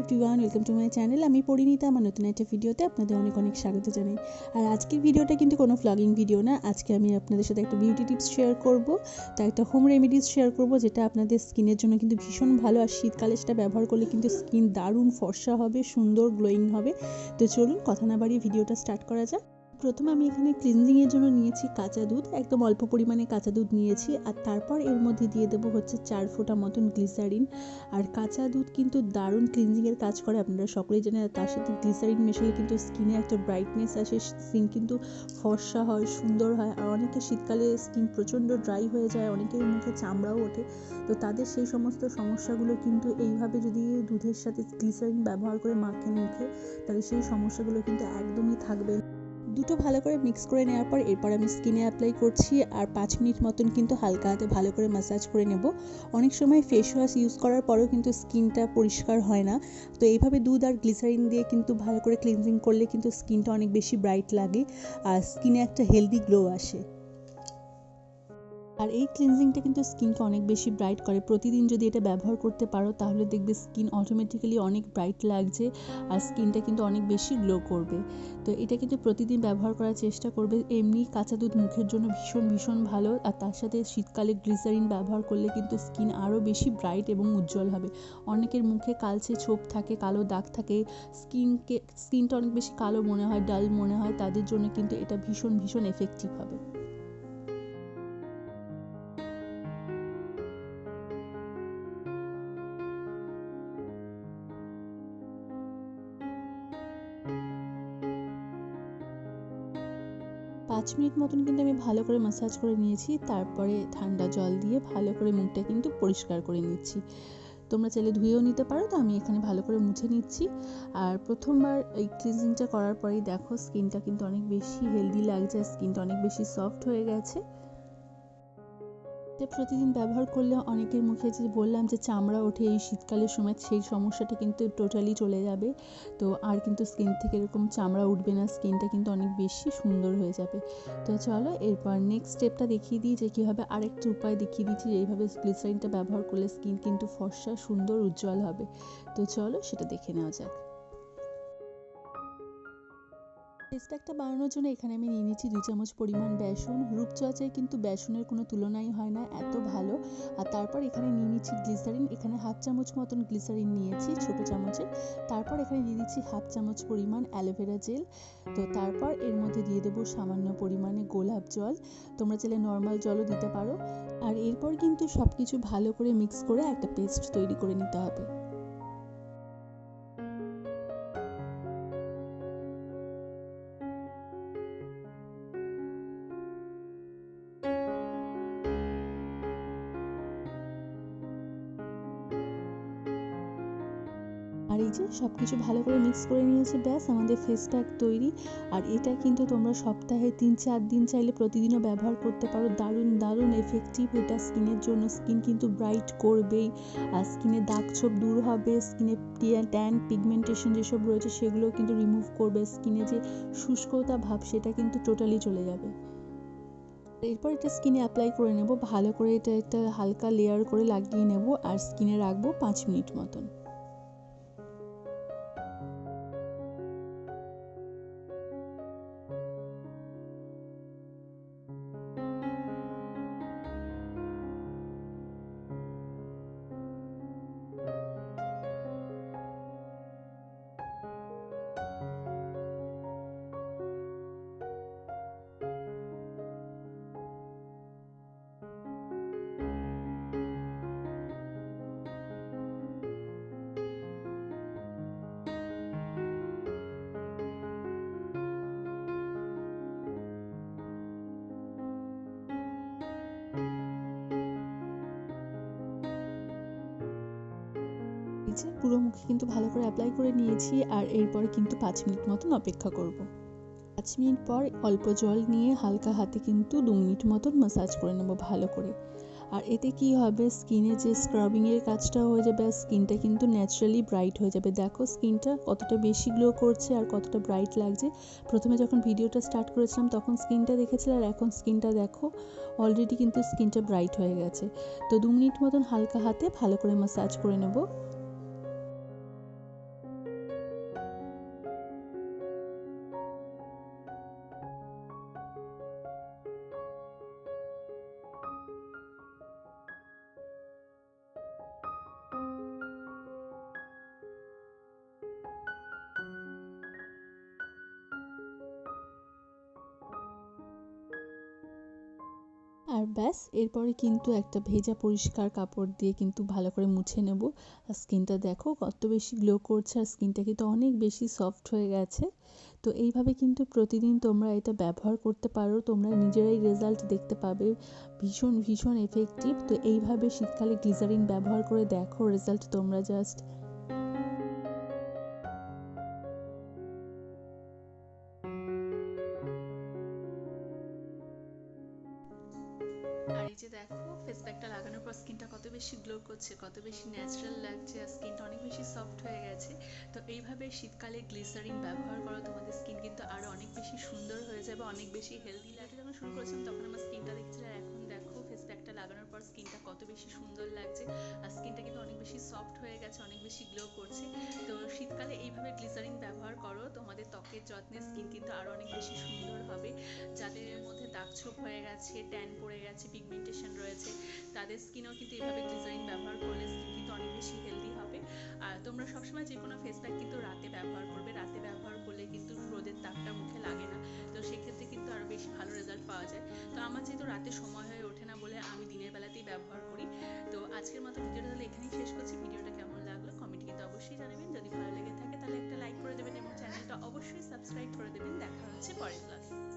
Everyone, welcome to my channel. আমি পরিণীতা, আমার নতুন একটা ভিডিওতে আপনাদের অনেক অনেক স্বাগত জানাই। আর আজকের ভিডিওটা কিন্তু কোনো ফ্লগিং ভিডিও না। আজকে আমি আপনাদের সাথে একটা বিউটি টিপস শেয়ার করব, তা একটা হোম রেমেডিস শেয়ার করব, যেটা আপনাদের স্কিনের জন্য কিন্তু ভীষণ ভালো। আর শীতকালে সেটা ব্যবহার করলে কিন্তু স্কিন দারুণ ফর্সা হবে, সুন্দর গ্লোয়িং হবে। তো চলুন, কথা না বাড়িয়ে ভিডিওটা স্টার্ট করা যাক। প্রথমে আমি এখানে ক্লিনজিংয়ের জন্য নিয়েছি কাঁচা দুধ, একদম অল্প পরিমাণে কাঁচা দুধ নিয়েছি আর তারপর এর মধ্যে দিয়ে দেবো হচ্ছে চার ফোঁটা মতন গ্লিসারিন আর কাঁচা দুধ কিন্তু দারুণ ক্লিনজিংয়ের কাজ করে আপনারা সকলেই জানেন আর তার সাথে গ্লিসারিন মেশালে কিন্তু স্কিনে একটা ব্রাইটনেস আসে স্কিন কিন্তু ফর্সা হয়, সুন্দর হয় আর অনেকে শীতকালে স্কিন প্রচণ্ড ড্রাই হয়ে যায়, অনেকের মুখে চামড়াও ওঠে তো তাদের সেই সমস্ত সমস্যাগুলো কিন্তু এইভাবে যদি দুধের সাথে গ্লিসারিন ব্যবহার করে মাখেন মুখে, তাহলে সেই সমস্যাগুলো কিন্তু একদমই থাকবে। দুটো ভালো করে মিক্স করে নেওয়ার পর এরপর আমি স্কিনে অ্যাপ্লাই করছি আর পাঁচ মিনিট মতন কিন্তু হালকা হাতে ভালো করে ম্যাসাজ করে নেব। অনেক সময় ফেস ওয়াশ ইউজ করার পরেও কিন্তু স্কিনটা পরিষ্কার হয় না। তো এইভাবে দুধ আর গ্লিসারিন দিয়ে কিন্তু ভালো করে ক্লিনজিং করলে কিন্তু স্কিনটা অনেক বেশি ব্রাইট লাগে। আর স্কিনে একটা হেলদি গ্লো আসে। আর এই ক্লিনজিংটা কিন্তু স্কিনকে অনেক বেশি ব্রাইট করে। প্রতিদিন যদি এটা ব্যবহার করতে পারো, তাহলে দেখবে স্কিন অটোমেটিক্যালি অনেক ব্রাইট লাগছে আর স্কিনটা কিন্তু অনেক বেশি গ্লো করবে। তো এটা কিন্তু প্রতিদিন ব্যবহার করার চেষ্টা করবে। এমনি কাঁচা দুধ মুখের জন্য ভীষণ ভীষণ ভালো। আর তার সাথে শীতকালে গ্লিসারিন ব্যবহার করলে কিন্তু স্কিন আরও বেশি ব্রাইট এবং উজ্জ্বল হবে। অনেকের মুখে কালচে ছোপ থাকে, কালো দাগ থাকে। স্কিনকে স্কিনটা অনেক বেশি কালো মনে হয় ডাল মনে হয়। তাদের জন্য কিন্তু এটা ভীষণ ভীষণ এফেক্টিভ হবে। পাঁচ মিনিট মতন কিন্তু আমি ভালো করে ম্যাসাজ করে নিয়েছি, তারপরে ঠান্ডা জল দিয়ে ভালো করে মুখটা কিন্তু পরিষ্কার করে নিচ্ছি। তোমরা চাইলে ধুয়েও নিতে পারো, তো আমি এখানে ভালো করে মুছে নিচ্ছি। আর প্রথমবার এই ক্লিনজিংটা করার পরেই দেখো স্কিনটা কিন্তু অনেক বেশি হেলদি লাগছে আর স্কিনটা অনেক বেশি সফট হয়ে গেছে। এটা প্রতিদিন ব্যবহার করলে অনেকের মুখে যে বললাম যে চামড়া ওঠে এই শীতকালের সময়, সেই সমস্যাটা কিন্তু টোটালি চলে যাবে। তো আর কিন্তু স্কিন থেকে এরকম চামড়া উঠবে না স্কিনটা কিন্তু অনেক বেশি সুন্দর হয়ে যাবে। তো চলো, এরপর নেক্সট স্টেপটা দেখিয়ে দিই যে কীভাবে আরেকটা উপায় দেখিয়ে দিচ্ছি যে এইভাবে গ্লিসারিনটা ব্যবহার করলে স্কিন কিন্তু ফর্সা, সুন্দর, উজ্জ্বল হবে। তো চলো, সেটা দেখে নেওয়া যাক। ফেস প্যাকটা বানানোর জন্য এখানে আমি নিয়ে নিচ্ছি দু চামচ পরিমাণ বেসন। রূপচর্চায় কিন্তু বেসনের কোনো তুলনাই হয় না, এত ভালো। আর তারপর এখানে নিয়ে নিচ্ছি গ্লিসারিন। এখানে হাফ চামচ মতন গ্লিসারিন নিয়েছি ছোট চামচে। তারপর এখানে দিয়ে দিচ্ছি হাফ চামচ পরিমাণ অ্যালোভেরা জেল। তো তারপর এর মধ্যে দিয়ে দেবো সামান্য পরিমাণে গোলাপ জল। তোমরা চাইলে নর্মাল জলও দিতে পারো। আর এরপর কিন্তু সব কিছু ভালো করে মিক্স করে একটা পেস্ট তৈরি করে নিতে হবে। এই যে সব কিছু ভালো করে মিক্স করে নিয়েছি, ব্যাস আমাদের ফেস প্যাক তৈরি। আর এটা কিন্তু তোমরা সপ্তাহে তিন চার দিন চাইলে প্রতিদিনও ব্যবহার করতে পারো। দারুণ দারুণ এফেক্টিভ এটা স্কিনের জন্য। স্কিন কিন্তু ব্রাইট করবেই। আর স্কিনে দাগ ছোপ দূর হবে স্কিনে ট্যান পিগমেন্টেশন যেসব রয়েছে সেগুলো কিন্তু রিমুভ করবে। স্কিনে যে শুষ্কতা ভাব সেটা কিন্তু টোটালি চলে যাবে। এরপর এটা স্কিনে অ্যাপ্লাই করে নেব। ভালো করে এটা একটা হালকা লেয়ার করে লাগিয়ে নেব। আর স্কিনে রাখব পাঁচ মিনিট মতন। যে পুরো মুখে কিন্তু ভালো করে অ্যাপ্লাই করে নিয়েছি আর এরপরে কিন্তু পাঁচ মিনিট মতন অপেক্ষা করব। পাঁচ মিনিট পর অল্প জল নিয়ে হালকা হাতে কিন্তু দু মিনিট মতন ম্যাসাজ করে নেব ভালো করে। আর এতে কি হবে? স্কিনে যে স্ক্রাবিংয়ের কাজটা হয়ে যাবে আর স্কিনটা কিন্তু ন্যাচারালি ব্রাইট হয়ে যাবে। দেখো স্কিনটা কতটা বেশি গ্লো করছে আর কতটা ব্রাইট লাগছে। প্রথমে যখন ভিডিওটা স্টার্ট করেছিলাম তখন স্কিনটা দেখেছিলে আর এখন স্কিনটা দেখো অলরেডি কিন্তু স্কিনটা ব্রাইট হয়ে গেছে। তো দু মিনিট মতন হালকা হাতে ভালো করে ম্যাসাজ করে নেব। আর ব্যাস, এরপরে কিন্তু একটা ভেজা পরিষ্কার কাপড় দিয়ে কিন্তু ভালো করে মুছে নেব। আর স্কিনটা দেখো কত বেশি গ্লো করছে, আর স্কিনটা কিন্তু অনেক বেশি সফট হয়ে গেছে। তো এইভাবে কিন্তু প্রতিদিন তোমরা এটা ব্যবহার করতে পারো। তোমরা নিজেরাই রেজাল্ট দেখতে পাবে। ভীষণ ভীষণ এফেক্টিভ তো এইভাবে শীতকালে গ্লিজারিন ব্যবহার করে দেখো রেজাল্ট তোমরা জাস্ট এই যে দেখো ফেস প্যাকটা লাগানোর পর স্কিনটা কত বেশি গ্লো করছে, কত বেশি ন্যাচারাল লাগছে, আর স্কিনটা অনেক বেশি সফট হয়ে গেছে। তো এইভাবে শীতকালে গ্লিসারিন ব্যবহার করো, তোমাদের স্কিন কিন্তু আরও অনেক বেশি সুন্দর হয়ে যাবে, অনেক বেশি হেলদি লাগে যখন শুরু করেছিলাম, তখন আমার স্কিনটা দেখছিলাম এখন দেখো ফেস প্যাকটা লাগানোর পর স্কিনটা কত বেশি সুন্দর লাগছে, আর স্কিনটা গেছে, অনেক বেশি গ্লো করছে। তো শীতকালে এইভাবে গ্লিসারিন ব্যবহার করো, তোমাদের ত্বকের যত্নে স্কিন কিন্তু আরও অনেক বেশি সুন্দর হবে। যাদের মধ্যে দাগছোপ হয়ে গেছে ট্যান পড়ে গেছে পিগমেন্টেশন রয়েছে, তাদের স্কিনও কিন্তু এইভাবে গ্লিসারিন ব্যবহার করলে স্কিন কিন্তু অনেক বেশি হেলদি হবে। আর তোমরা সবসময় যে কোনো ফেস প্যাক কিন্তু রাতে ব্যবহার করবে। রাতে ব্যবহার করলে কিন্তু রোদের তাপটা মুখে লাগে না। তো সেক্ষেত্রে কিন্তু আরও বেশি ভালো রেজাল্ট পাওয়া যায়। তো আমার যেহেতু রাতে সময় হয়ে ওঠে না বলে আমি দিনের বেলাতেই ব্যবহার করি। তো আজকের মতো ভিডিওটা অবশ্যই জানাবেন যদি ভালো লেগে থাকে তাহলে একটা লাইক করে দেবেন এবং চ্যানেলটা অবশ্যই সাবস্ক্রাইব করে দেবেন দেখা হচ্ছে পরের এ।